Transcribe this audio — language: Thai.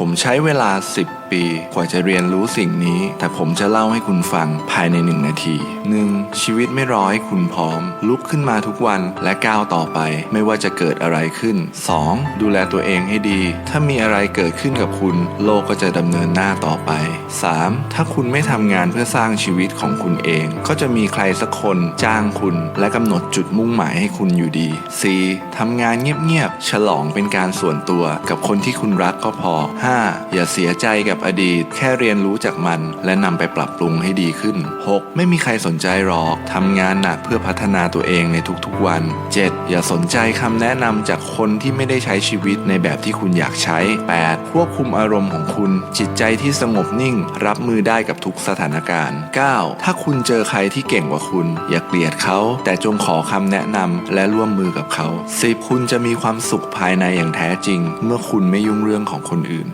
ผมใช้เวลา 10 ปีกว่าจะเรียนรู้สิ่งนี้ แต่ผมจะเล่าให้คุณฟังภายในหนึ่งนาที 1. ชีวิตไม่รอให้คุณพร้อม ลุกขึ้นมาทุกวันและก้าวต่อไป ไม่ว่าจะเกิดอะไรขึ้น 2. ดูแลตัวเองให้ดี ถ้ามีอะไรเกิดขึ้นกับคุณ โลกก็จะดำเนินหน้าต่อไป 3. ถ้าคุณไม่ทำงานเพื่อสร้างชีวิตของคุณเอง ก็จะมีใครสักคนจ้างคุณ และกำหนดจุดมุ่งหมายให้คุณอยู่ดี 4. ทำงานเงียบๆฉลองเป็นการส่วนตัวกับคนที่คุณรักก็พอ 5. อย่าเสียใจกับอดีต แค่เรียนรู้จากมัน และนำไปปรับปรุงให้ดีขึ้น 6. ไม่มีใครสนใจหรอกทำงานหนักเพื่อพัฒนาตัวเองในทุกๆวัน 7. อย่าสนใจคำแนะนำจากคนที่ไม่ได้ใช้ชีวิตในแบบที่คุณอยากใช้ 8. ควบคุมอารมณ์ของคุณ จิตใจที่สงบนิ่ง รับมือได้กับทุกสถานการณ์ 9. ถ้าคุณเจอใครที่เก่งกว่าคุณ อย่าเกลียดเขา แต่จงขอคำแนะนำและร่วมมือกับเขา 10. คุณจะมีความสุขภายในอย่างแท้จริง เมื่อคุณไม่ยุ่งเรื่องของคนอื่น